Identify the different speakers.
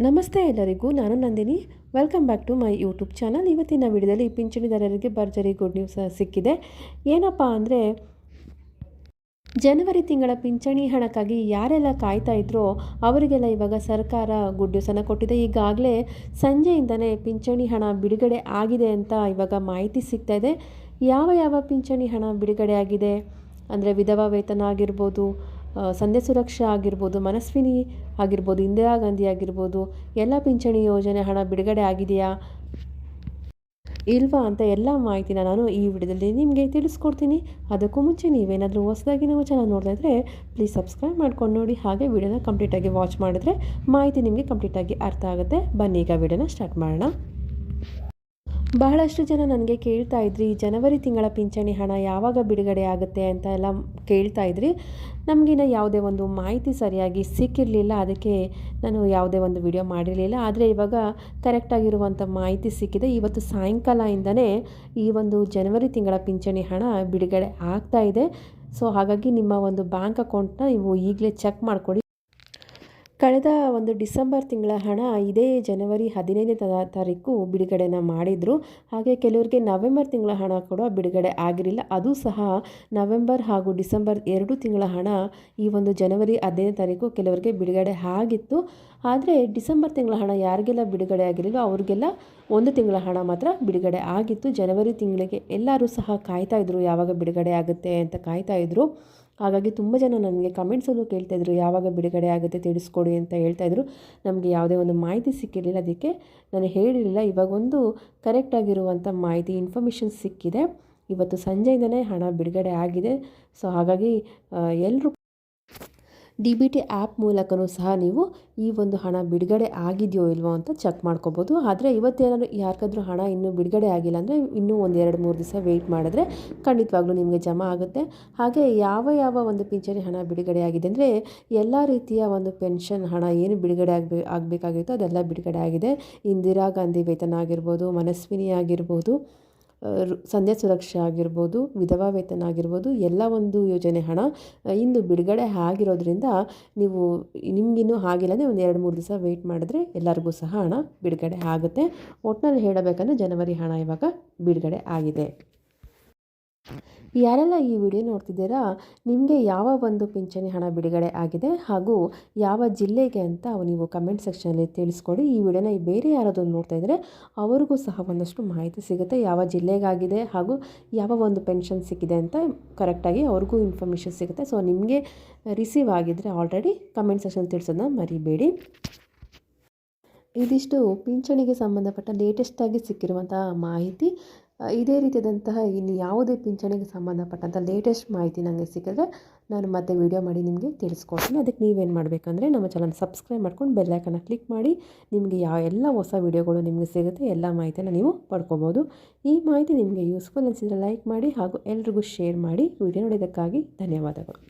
Speaker 1: ನಮಸ್ತೆ ಎಲ್ಲರಿಗೂ, ನಾನು Nandini. Welcome back to my YouTube channel ಇವತ್ತಿನ ವಿಡಿಯೋದಲ್ಲಿ ಪಿಂಚಣಿದಾರರಿಗೆ ಭರ್ಜರಿ ಗುಡ್ ನ್ಯೂಸ್ ಸಿಕ್ಕಿದೆ. ಏನಪ್ಪ ಅಂದರೆ, ಜನವರಿ ತಿಂಗಳ ಪಿಂಚಣಿ ಹಣಕ್ಕಾಗಿ ಯಾರೆಲ್ಲ ಕಾಯ್ತಾ ಇದ್ರೋ ಅವರಿಗೆಲ್ಲ ಇವಾಗ ಸರ್ಕಾರ ಗುಡ್ ನ್ಯೂಸನ್ನು ಕೊಟ್ಟಿದೆ. ಈಗಾಗಲೇ ಸಂಜೆಯಿಂದನೇ ಪಿಂಚಣಿ ಹಣ ಬಿಡುಗಡೆ ಆಗಿದೆ ಅಂತ ಇವಾಗ ಮಾಹಿತಿ ಸಿಗ್ತಾ ಇದೆ. ಯಾವ ಯಾವ ಪಿಂಚಣಿ ಹಣ ಬಿಡುಗಡೆ ಆಗಿದೆ? ಅಂದರೆ ವಿಧವಾ ವೇತನ ಆಗಿರ್ಬೋದು ಸಂಧ್ಯಾ ಸುರಕ್ಷಾ ಆಗಿರ್ಬೋದು, ಮನಸ್ವಿನಿ ಆಗಿರ್ಬೋದು, ಇಂದಿರಾ ಗಾಂಧಿ ಆಗಿರ್ಬೋದು, ಎಲ್ಲ ಪಿಂಚಣಿ ಯೋಜನೆ ಹಣ ಬಿಡುಗಡೆ ಆಗಿದೆಯಾ? ಇಲ್ವಾ ಅಂತ ಎಲ್ಲ ಮಾಹಿತಿನ ನಾನು ಈ ವಿಡಿಯೋದಲ್ಲಿ ನಿಮಗೆ ತಿಳಿಸ್ಕೊಡ್ತೀನಿ. ಅದಕ್ಕೂ ಮುಂಚೆ ನೀವೇನಾದರೂ ಹೊಸದಾಗಿ ನಮ್ಮ ಚಾನಲ್ ನೋಡ್ತಾ ಇದ್ದರೆ ಪ್ಲೀಸ್ ಸಬ್ಸ್ಕ್ರೈಬ್ ಮಾಡ್ಕೊಂಡು ನೋಡಿ. ಹಾಗೆ ವಿಡಿಯೋನ ಕಂಪ್ಲೀಟಾಗಿ ವಾಚ್ ಮಾಡಿದ್ರೆ ಮಾಹಿತಿ ನಿಮಗೆ ಕಂಪ್ಲೀಟಾಗಿ ಅರ್ಥ ಆಗುತ್ತೆ. ಬನ್ನಿ ಈಗ ವಿಡಿಯೋನ ಸ್ಟಾರ್ಟ್ ಮಾಡೋಣ. ಬಹಳಷ್ಟು ಜನ ನನಗೆ ಕೇಳ್ತಾ ಇದ್ರಿ ಜನವರಿ ತಿಂಗಳ ಪಿಂಚಣಿ ಹಣ ಯಾವಾಗ ಬಿಡುಗಡೆ ಆಗುತ್ತೆ ಅಂತ ಎಲ್ಲ ಕೇಳ್ತಾ ಇದ್ರಿ. ನಮಗಿನ ಯಾವುದೇ ಒಂದು ಮಾಹಿತಿ ಸರಿಯಾಗಿ ಸಿಕ್ಕಿರಲಿಲ್ಲ, ಅದಕ್ಕೆ ನಾನು ಯಾವುದೇ ಒಂದು ವಿಡಿಯೋ ಮಾಡಿರಲಿಲ್ಲ. ಆದರೆ ಇವಾಗ ಕರೆಕ್ಟಾಗಿರುವಂಥ ಮಾಹಿತಿ ಸಿಕ್ಕಿದೆ. ಇವತ್ತು ಸಾಯಂಕಾಲದಿಂದನೇ ಈ ಒಂದು ಜನವರಿ ತಿಂಗಳ ಪಿಂಚಣಿ ಹಣ ಬಿಡುಗಡೆ ಆಗ್ತಾ ಇದೆ. ಸೊ ಹಾಗಾಗಿ ನಿಮ್ಮ ಒಂದು ಬ್ಯಾಂಕ್ ಅಕೌಂಟ್ನ ನೀವು ಈಗಲೇ ಚೆಕ್ ಮಾಡಿಕೊಡಿ ಕಳೆದ ಒಂದು ಡಿಸೆಂಬರ್ ತಿಂಗಳ ಹಣ ಇದೇ ಜನವರಿ ಹದಿನೈದನೇ ತಾರೀಕು ಬಿಡುಗಡೆನ ಮಾಡಿದರು. ಹಾಗೆ ಕೆಲವರಿಗೆ ನವೆಂಬರ್ ತಿಂಗಳ ಹಣ ಕೂಡ ಬಿಡುಗಡೆ ಆಗಿರಲಿಲ್ಲ. ಅದು ಸಹ ನವೆಂಬರ್ ಹಾಗೂ ಡಿಸೆಂಬರ್ ಎರಡು ತಿಂಗಳ ಹಣ ಈ ಒಂದು ಜನವರಿ ಹದಿನೈದನೇ ತಾರೀಕು ಕೆಲವರಿಗೆ ಬಿಡುಗಡೆ ಆಗಿತ್ತು. ಆದರೆ ಡಿಸೆಂಬರ್ ತಿಂಗಳ ಹಣ ಯಾರಿಗೆಲ್ಲ ಬಿಡುಗಡೆ ಆಗಿರಲಿಲ್ಲ ಅವ್ರಿಗೆಲ್ಲ ಒಂದು ತಿಂಗಳ ಹಣ ಮಾತ್ರ ಬಿಡುಗಡೆ ಆಗಿತ್ತು. ಜನವರಿ ತಿಂಗಳಿಗೆ ಎಲ್ಲರೂ ಸಹ ಕಾಯ್ತಾ ಇದ್ರು ಯಾವಾಗ ಬಿಡುಗಡೆ ಆಗುತ್ತೆ ಅಂತ ಕಾಯ್ತಾ ಇದ್ರು. ಹಾಗಾಗಿ ತುಂಬ ಜನ ನನಗೆ ಕಮೆಂಟ್ಸಲ್ಲೂ ಕೇಳ್ತಾಯಿದ್ರು ಯಾವಾಗ ಬಿಡುಗಡೆ ಆಗುತ್ತೆ ತಿಳಿಸ್ಕೊಡಿ ಅಂತ ಹೇಳ್ತಾಯಿದ್ರು ನಮಗೆ ಯಾವುದೇ ಒಂದು ಮಾಹಿತಿ ಸಿಕ್ಕಿರಲಿಲ್ಲ, ಅದಕ್ಕೆ ನಾನು ಹೇಳಿರಲಿಲ್ಲ. ಇವಾಗೊಂದು ಕರೆಕ್ಟಾಗಿರುವಂಥ ಮಾಹಿತಿ ಇನ್ಫಾರ್ಮೇಷನ್ ಸಿಕ್ಕಿದೆ. ಇವತ್ತು ಸಂಜೆಯಿಂದನೇ ಹಣ ಬಿಡುಗಡೆ ಆಗಿದೆ. ಸೊ ಹಾಗಾಗಿ ಎಲ್ಲರೂ ಡಿ ಬಿ ಟಿ ಆ್ಯಪ್ ಮೂಲಕವೂ ಸಹ ನೀವು ಈ ಒಂದು ಹಣ ಬಿಡುಗಡೆ ಆಗಿದೆಯೋ ಇಲ್ವೋ ಅಂತ ಚೆಕ್ ಮಾಡ್ಕೋಬೋದು. ಆದರೆ ಇವತ್ತೇನಾದರೂ ಯಾರಿಗಾದ್ರೂ ಹಣ ಇನ್ನೂ ಬಿಡುಗಡೆ ಆಗಿಲ್ಲ ಅಂದರೆ ಇನ್ನೂ ಒಂದು ಎರಡು ಮೂರು ದಿವಸ ವೆಯ್ಟ್ ಮಾಡಿದ್ರೆ ಖಂಡಿತವಾಗ್ಲೂ ನಿಮಗೆ ಜಮಾ ಆಗುತ್ತೆ. ಹಾಗೆ ಯಾವ ಯಾವ ಒಂದು ಪಿಂಚಣಿ ಹಣ ಬಿಡುಗಡೆ ಆಗಿದೆ ಅಂದರೆ ಎಲ್ಲ ರೀತಿಯ ಒಂದು ಪೆನ್ಷನ್ ಹಣ ಏನು ಬಿಡುಗಡೆ ಆಗಬೇ ಆಗಬೇಕಾಗಿತ್ತೋ ಅದೆಲ್ಲ ಬಿಡುಗಡೆ ಆಗಿದೆ. ಇಂದಿರಾ ಗಾಂಧಿ ವೇತನ ಆಗಿರ್ಬೋದು, ಮನಸ್ವಿನಿ ಆಗಿರ್ಬೋದು. ಸಂಧ್ಯಾ ಸುರಕ್ಷೆ ಆಗಿರ್ಬೋದು, ವಿಧವಾ ವೇತನ ಆಗಿರ್ಬೋದು, ಎಲ್ಲ ಒಂದು ಯೋಜನೆ ಹಣ ಇಂದು ಬಿಡುಗಡೆ ಆಗಿರೋದ್ರಿಂದ ನೀವು ನಿಮಗಿನ್ನೂ ಆಗಿಲ್ಲ ಅಂದರೆ ಒಂದು ಎರಡು ಮೂರು ದಿವಸ ವೆಯ್ಟ್ ಮಾಡಿದ್ರೆ ಎಲ್ಲರಿಗೂ ಸಹ ಹಣ ಬಿಡುಗಡೆ ಆಗುತ್ತೆ. ಒಟ್ಟಿನಲ್ಲಿ ಹೇಳಬೇಕಂದ್ರೆ ಜನವರಿ ಹಣ ಇವಾಗ ಬಿಡುಗಡೆ ಆಗಿದೆ. ಯಾರೆಲ್ಲ ಈ ವಿಡಿಯೋ ನೋಡ್ತಿದ್ದೀರಾ, ನಿಮಗೆ ಯಾವ ಒಂದು ಪಿಂಚಣಿ ಹಣ ಬಿಡುಗಡೆ ಆಗಿದೆ ಹಾಗೂ ಯಾವ ಜಿಲ್ಲೆಗೆ ಅಂತ ನೀವು ಕಮೆಂಟ್ ಸೆಕ್ಷನಲ್ಲಿ ತಿಳಿಸ್ಕೊಡಿ. ಈ ವಿಡಿಯೋನ ಬೇರೆ ಯಾರಾದರೂ ನೋಡ್ತಾ ಇದ್ದರೆ ಅವ್ರಿಗೂ ಸಹ ಒಂದಷ್ಟು ಮಾಹಿತಿ ಸಿಗುತ್ತೆ. ಯಾವ ಜಿಲ್ಲೆಗಾಗಿದೆ ಹಾಗೂ ಯಾವ ಒಂದು ಪೆನ್ಷನ್ ಸಿಕ್ಕಿದೆ ಅಂತ ಕರೆಕ್ಟಾಗಿ ಅವ್ರಿಗೂ ಇನ್ಫಾರ್ಮೇಷನ್ ಸಿಗುತ್ತೆ. ಸೊ ನಿಮಗೆ ರಿಸೀವ್ ಆಗಿದ್ದರೆ ಆಲ್ರೆಡಿ ಕಮೆಂಟ್ ಸೆಕ್ಷನ್ ತಿಳಿಸೋದನ್ನ ಮರಿಬೇಡಿ. ಇದಿಷ್ಟು ಪಿಂಚಣಿಗೆ ಸಂಬಂಧಪಟ್ಟ ಲೇಟೆಸ್ಟಾಗಿ ಸಿಕ್ಕಿರುವಂತಹ ಮಾಹಿತಿ. ಇದೇ ರೀತಿಯಾದಂತಹ ಇನ್ನು ಯಾವುದೇ ಪಿಂಚಣಿಗೆ ಸಂಬಂಧಪಟ್ಟಂಥ ಲೇಟೆಸ್ಟ್ ಮಾಹಿತಿ ನನಗೆ ಸಿಕ್ಕಿದ್ರೆ ನಾನು ಮತ್ತೆ ವಿಡಿಯೋ ಮಾಡಿ ನಿಮಗೆ ತಿಳಿಸ್ಕೊಡ್ತೀನಿ. ಅದಕ್ಕೆ ನೀವೇನು ಮಾಡಬೇಕಂದ್ರೆ ನಮ್ಮ ಚಾನಲ್ ಸಬ್ಸ್ಕ್ರೈಬ್ ಮಾಡ್ಕೊಂಡು ಬೆಲ್ಲೈಕನ್ನ ಕ್ಲಿಕ್ ಮಾಡಿ ನಿಮಗೆ ಯಾವ ಎಲ್ಲ ಹೊಸ ವಿಡಿಯೋಗಳು ನಿಮಗೆ ಸಿಗುತ್ತೆ ಎಲ್ಲ ಮಾಹಿತಿನ ನೀವು ಪಡ್ಕೋಬೋದು. ಈ ಮಾಹಿತಿ ನಿಮಗೆ ಯೂಸ್ಫುಲ್ ಅನಿಸಿದರೆ ಲೈಕ್ ಮಾಡಿ ಹಾಗೂ ಎಲ್ರಿಗೂ ಶೇರ್ ಮಾಡಿ ವಿಡಿಯೋ ನೋಡೋದಕ್ಕಾಗಿ ಧನ್ಯವಾದಗಳು.